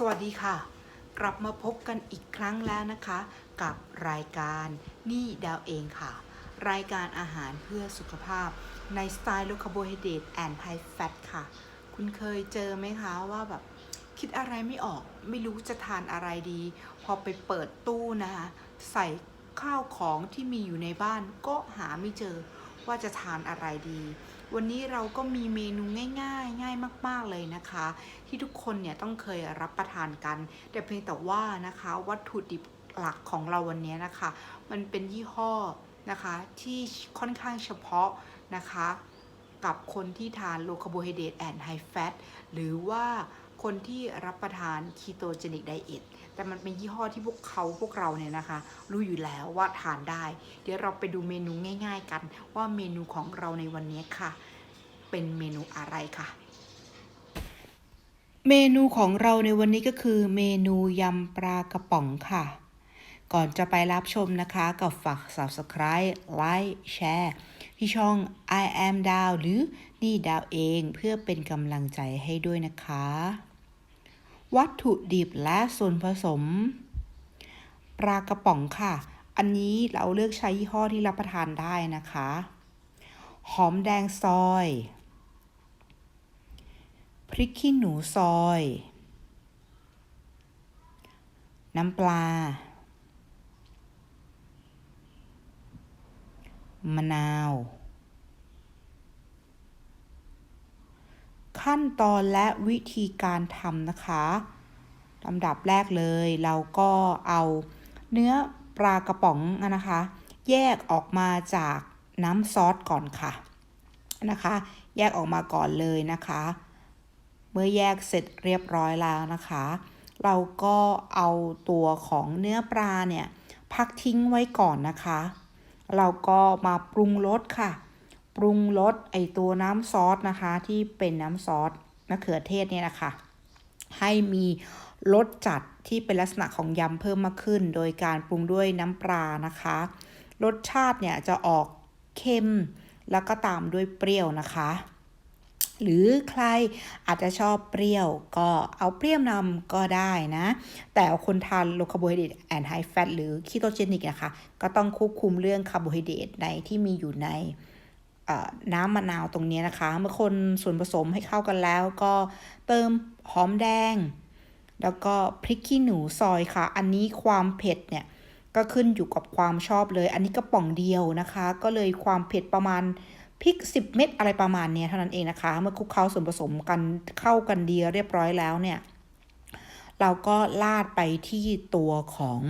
สวัสดีค่ะ กลับมาพบกันอีกครั้งแล้วนะคะ กับรายการนี่ดาวเองค่ะ รายการอาหารเพื่อสุขภาพในสไตล์โลคาร์โบไฮเดรตแอนด์ไฮแฟตค่ะ คุณเคยเจอไหมคะว่าแบบคิดอะไรไม่ออกไม่รู้จะทานอะไรดี พอไปเปิดตู้นะคะใส่ข้าวของที่มีอยู่ในบ้านก็หาไม่เจอว่าจะทานอะไรดี วันนี้เราก็มีเมนูง่ายๆง่าย มาก ๆเลยนะคะ ที่ทุกคนเนี่ยต้องเคยรับประทานกัน แต่เพียงแต่ว่านะคะวัตถุดิบหลักของเราวันนี้นะคะ มันเป็นยี่ห้อนะคะที่ค่อนข้างเฉพาะนะคะกับคนที่ทานโลคาร์โบไฮเดรตแอนด์ไฮแฟตหรือว่าคนที่รับประทานคีโตเจนิกไดเอทแต่มันเป็นยี่ห้อที่พวกเขาพวกเราเนี่ยนะคะ รู้อยู่แล้วว่าทานได้ เดี๋ยวเราไปดูเมนูง่าย ๆ กัน ว่าเมนูของเราในวันนี้ค่ะ เป็นเมนูอะไรค่ะ เมนูของเราในวันนี้ก็คือเมนูยำปลากระป๋องค่ะ ก่อนจะไปรับชมนะคะกับฝาก subscribe ไลค์แชร์ที่ช่อง I am ดาวหรือนี่ดาวเองเพื่อเป็นกำลังใจให้ด้วยนะคะ วัตถุดิบและส่วนผสม ปลากระป๋องค่ะ อันนี้เราเลือกใช้ยี่ห้อที่รับประทานได้นะคะ หอมแดงซอย ริกขี้หนูซอย น้ำปลามะนาว ขั้นตอนและวิธีการทำนะคะลำดับแรกเลย เราก็เอาเนื้อปลากระป๋องนะคะ แยกออกมาจากน้ำซอสก่อนค่ะนะคะ แยกออกมาก่อนเลยนะคะ เมื่อแยกเสร็จเรียบร้อยแล้วนะคะ เราก็เอาตัวของเนื้อปลาเนี่ยพักทิ้งไว้ก่อนนะคะ เราก็มาปรุงรสค่ะ ปรุงรสไอตัวน้ำซอสนะคะ ที่เป็นน้ำซอสมะเขือเทศเนี่ยนะคะ ให้มีรสจัดที่เป็นลักษณะของยำเพิ่มมากขึ้น โดยการปรุงด้วยน้ำปลานะคะ รสชาติเนี่ยจะออกเค็มแล้วก็ตามด้วยเปรี้ยวนะคะ หรือใครอาจจะชอบเปรี้ยวก็เอาเปรี้ยวนำก็ได้นะ แต่คนทานโลคาร์โบไฮเดรตแอนไฮแฟตหรือคีโตเจนิกนะคะ ก็ต้องควบคุมเรื่องคาร์โบไฮเดรตในที่มีอยู่ในน้ำมะนาวตรงนี้นะคะ เมื่อคนส่วนผสมให้เข้ากันแล้วก็เติมหอมแดง แล้วก็พริกขี้หนูซอยค่ะ อันนี้ความเผ็ดเนี่ยก็ขึ้นอยู่กับความชอบเลย อันนี้กระป๋องเดียวนะคะ ก็เลยความเผ็ดประมาณ พริก 10 เม็ดอะไรประมาณนี้เท่านั้นเองนะคะ เมื่อคลุกเคล้าส่วนผสมกันเข้ากันดีเรียบร้อยแล้วเนี่ย เราก็ลาดไปที่ตัวของ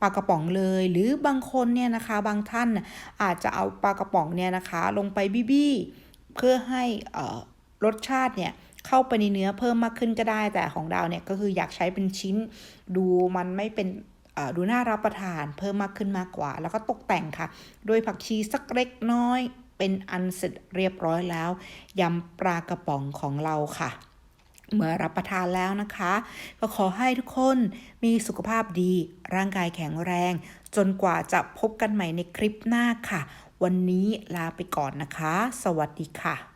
ปลากระป๋องเลย หรือบางคนเนี่ยนะคะบางท่านอาจจะเอาปลากระป๋องเนี่ยนะคะ ลงไปบี้ๆเพื่อให้รสชาติเนี่ยเข้าไปในเนื้อเพิ่มมากขึ้นก็ได้ แต่ของดาวเนี่ยก็คืออยากใช้เป็นชิ้น ดูมันไม่เป็นดูน่ารับประทานเพิ่มมากขึ้นมากกว่า แล้วก็ตกแต่งค่ะ ด้วยผักชีสักเล็กน้อย เป็นอันเสร็จเรียบร้อยแล้วยำปลากระป๋องของเราค่ะ เมื่อรับประทานแล้วนะคะ ก็ขอให้ทุกคนมีสุขภาพดี ร่างกายแข็งแรง จนกว่าจะพบกันใหม่ในคลิปหน้าค่ะ วันนี้ลาไปก่อนนะคะ สวัสดีค่ะ